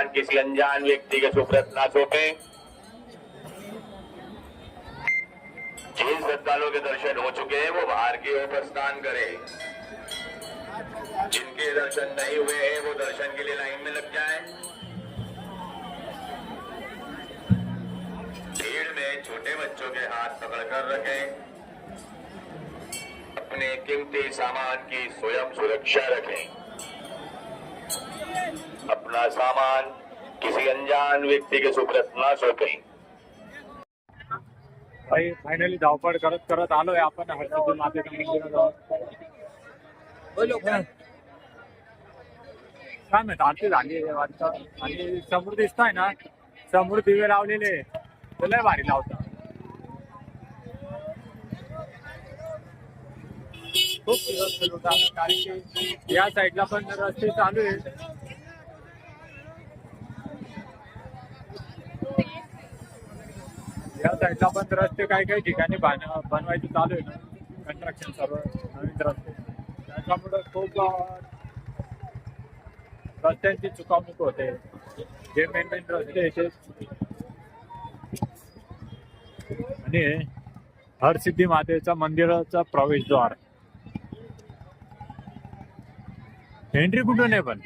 सामान किसी अनजान व्यक्ति के सुप्रत ना सौंपे। जिन श्रद्धालुओं के दर्शन हो चुके हैं, वो बाहर की ओर प्रस्थान करें। जिनके दर्शन नहीं हुए हैं, वो दर्शन के लिए लाइन में लग जाएँ। भीड़ में छोटे बच्चों के हाथ पकड़कर रखें। अपने कीमती सामान की स्वयं सुरक्षा रखें। अपना सामान किसी अनजान व्यक्ति के सुप्रत ना सौंपें काही फायनली धावपळ करत करत आलोय आपण हरसिद्धी मातेच्या मंदिराजवळ काय? माहीत आरती झाली आहे वाटतं. आणि समोर दिसताय ना? समोर दिवे लावलेले ते लय भारी लावतात खूप कारण की या साईडला पण रस्ते चालू आहे या साईडला पण रस्ते काही काही ठिकाणी बनवायचे चालू आहे ना. कन्स्ट्रक्शन सर्व नवीन रस्ते. त्याच्यामुळं खूप रस्त्यांची चुकावणूक होते. जे मेन मेन रस्ते आहे ते. आणि हरसिद्धी मातेचा मंदिराचा प्रवेशद्वार. एंट्री कुठून आहे पण.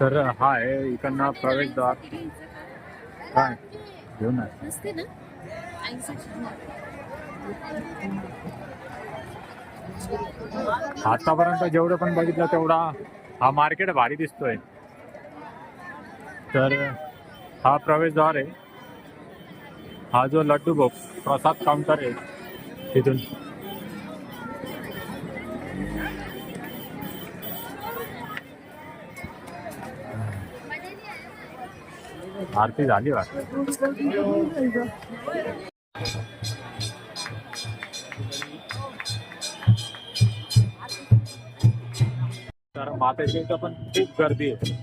तर हा आहे इकडनं प्रवेशद्वार. काय घेऊन आहे ना? आतापर्यंत जेवढं पण बघितलं तेवढा हा मार्केट भारी दिसतोय. तर हा प्रवेशद्वार आहे. हा जो लड्डू भोग प्रसाद काउंटर आहे तिथून. आरती झाली वाटत. तर इथं पण खूप गर्दी आहे.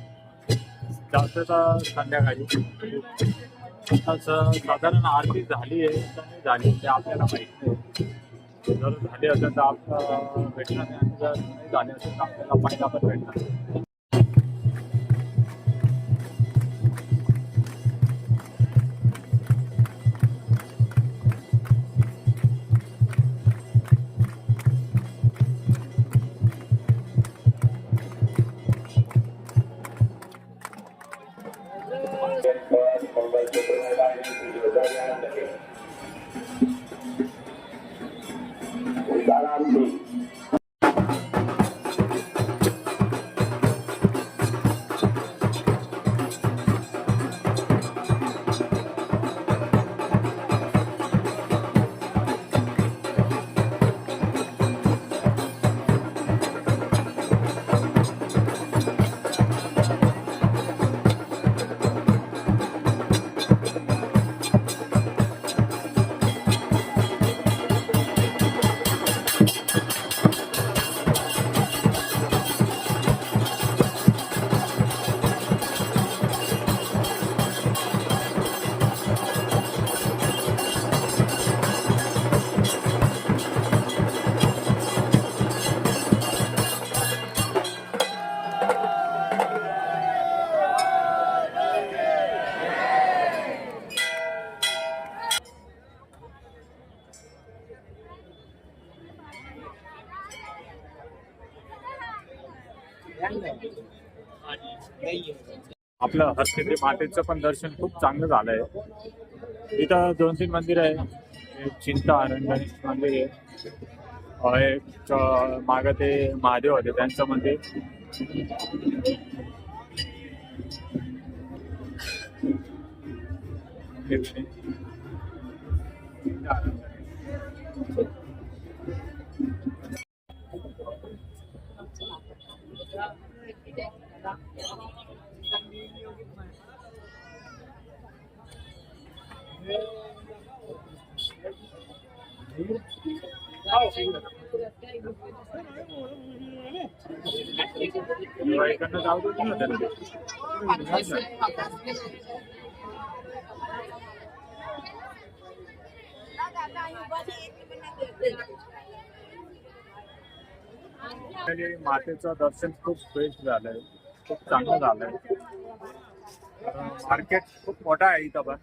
जास्त तर संध्याकाळी. साधारण आरती झाली आहे झाली ते आपल्याला माहिती नाही. जर झाली असेल तर आपलं भेटणार नाही आणि जर नाही झाली असेल तर आपल्याला पहिला पण भेटणार नाही. आपलं हरसिद्धी मातेचं पण दर्शन खूप चांगलं झालंय. इथं दोन तीन मंदिर आहे. चिंता गणेश मंदिर आहे. एक मागं ते महादेव होते त्यांचं मंदिर. इकडनं मातेचं दर्शन खूप बेस्ट झालंय. खूप चांगलं झालंय. मार्केट खूप मोठा आहे इथं पण.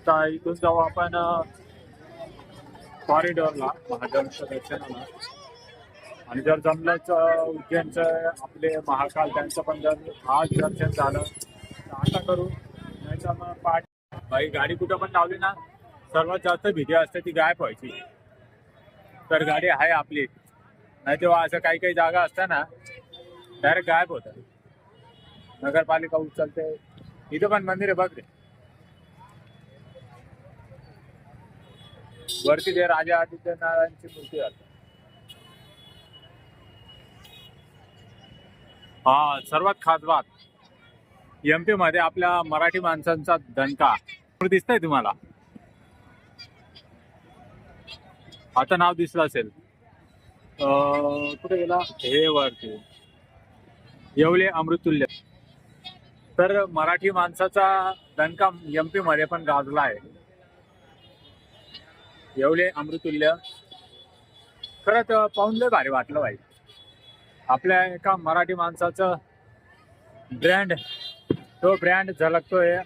आता इथून जाऊ आपण कॉरिडॉरला महादेवांच्या दर्शनाला. आणि जर जमलंच उज्जैनचं आपले महाकाल त्यांचं पण जर आज दर्शन झालं तर आता करू. नाही तर मग पाठ. बाई गाडी कुठं पण लावली ना सर्वात जास्त भीती असते ती गायब व्हायची. तर गाडी आहे आपली. नाही तेव्हा असं काही काही जागा असतात ना डायरेक्ट गायब होतं नगरपालिका उचलते. इथं पण मंदिर आहे बघ रे. वरती ते राजा आदित्य नारायणची मूर्ती आहे. हा सर्वात खास बात. एमपी मध्ये आपल्या मराठी माणसांचा दणका. दिसतंय तुम्हाला? आता नाव दिसलं असेल. अं, कुठे गेला? हे वरती. येवले अमृतुल्य. तर मराठी माणसाचा दणका एमपी मध्ये पण गाजला आहे. येवले अमृतुल्य. खरंच पाहून लय भारी वाटलं भाई आपल्या एका मराठी माणसाचं ब्रँड तो ब्रँड झलकतोय.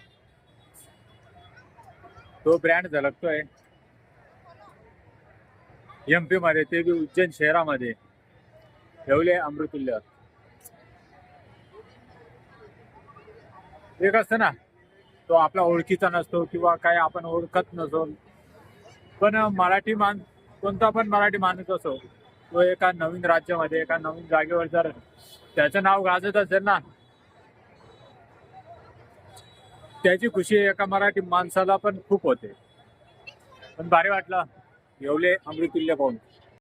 तो ब्रँड झलकतोय. एमपी मध्ये ते बी उज्जैन शहरामध्ये. ठेवले अमृतुल्य. एक असतं ना तो आपला ओळखीचा नसतो किंवा काय आपण ओळखत नसतो. पण मराठी मान कोणता पण मराठी माणूस असो तो एका नवीन राज्यामध्ये एका नवीन जागेवर जर त्याचं नाव गाजत असेल ना त्याची खुशी एका मराठी माणसाला पण खूप होते. पण भारी वाटलं येवले अमृतुल्य पाहून.